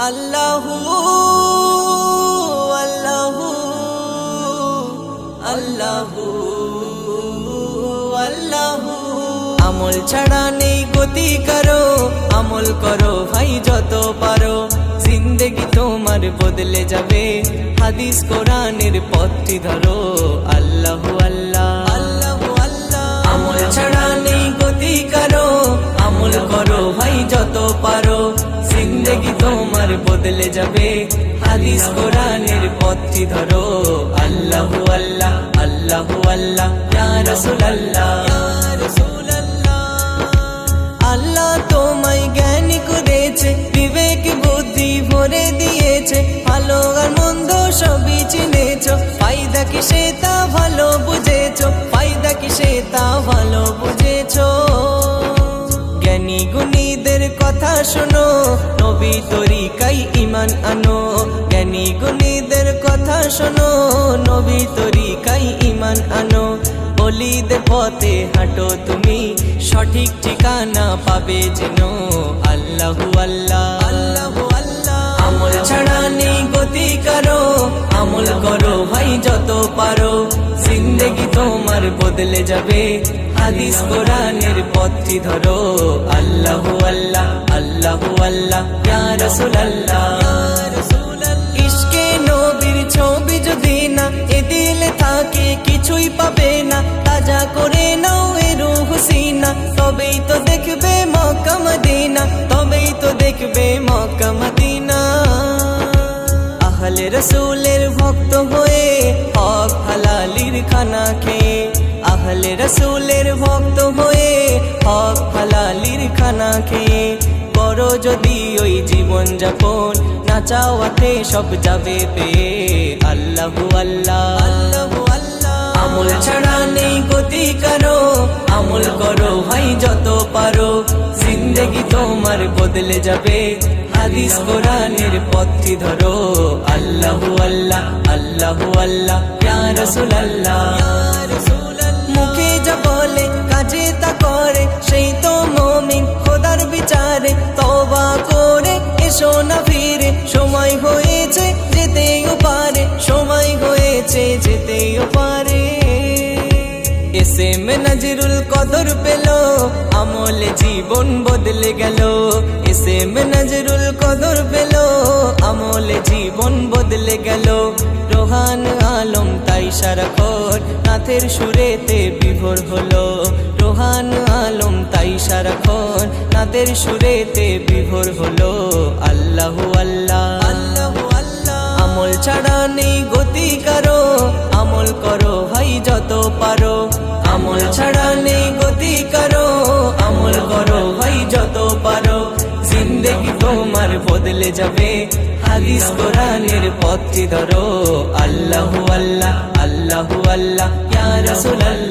আল্লাহু আল্লাহু আল্লাহু আল্লাহু। আমল ছাড়া নেই গতি করো, আমল করো ভাই যত পারো। জিন্দেগি তোমার বদলে যাবে, হাদিস কোরআনের পথটি ধরো, আল্লাহু। তোমার বদলে যাবে। হাদিস কোরআনের পথটি ধরো। আল্লাহু আল্লাহ আল্লাহু আল্লাহ, ইয়া রাসূলুল্লাহ আল্লাহ তোমায় জ্ঞানী বিবেক বুদ্ধি ভরে দিয়েছে, ভালো আর মন্দ সবই চিনেছো। ফায়দা কি সে কথা শোনো নবী তরিকাই ইমান আনো। জ্ঞানী গুণীদের কথা শোনো নবী তরিকাই ইমান আনো। বলিদের পথে হাঁটো তুমি সঠিক ঠিকানা পাবে যেন আল্লাহু আল্লাহ। আল্লাহু আল্লাহ। আমল ছাড়া নেই গতি করো আমল করো ভাই যত পারো। জিন্দেগি তোমার বদলে যাবে হাদিস কোরআনের পথটি ধরো, আল্লাহু আল্লাহ আল্লাহু আল্লাহ, ইয়া রাসূলুল্লাহ। ইশকে নবীর ছবি যদি না, এ দিলে থাকে কিছুই পাবে না। তাজা করে নাও এ রূহ তবেই তো দেখবে মক্কা মদিনা, তবেই তো দেখবে মক্কা মদিনা। আহলে রসুলের ভক্ত হয়ে হক হালালির খানা খেয়ে, আহলে রসুলের ভক্ত হয়ে হক হালালির খানা খেয়ে বড় যদি ওই জীবন যাপন না চাওয়াতে সব যাবে পেয়ে। আল্লাহু আল্লাহ। আল্লাহু আল্লাহ। আমল ছাড়া নেই গতি করো আমল করো ভাই যত পারো। জিন্দেগি তোমার বদলে যাবে হাদিস কোরআনের পথটি ধরো। আল্লাহু আল্লাহ আল্লাহু আল্লাহ ইয়া ইয়া সময় হয়েছে যেতেও পারে, সময় হয়েছে যেতেও পারে। এসে মে নজরুল কদর পেল, আমলে জীবন বদলে গেল। এসে মে নজরুল কদর পেল, আমলে জীবন বদলে গেল। রোহান আলম তাই সারাক্ষণ নাথের সুরেতে বিভোর হলো। রোহান আলম তাই সারাক্ষণ নাথের সুরেতে বিভোর হলো। আল্লাহু আল্লাহ। ছাড়া নেই গতি করো, আমল করো ভাই যত পারো। আমল ছাড়া নেই গতি করো, আমল করো ভাই যত পারো। জিন্দেগি তোমার বদলে যাবে, হাদিস কোরআনের পথটি ধরো। আল্লাহু আল্লাহ আল্লাহু আল্লাহ, ইয়া রাসূলুল্লাহ।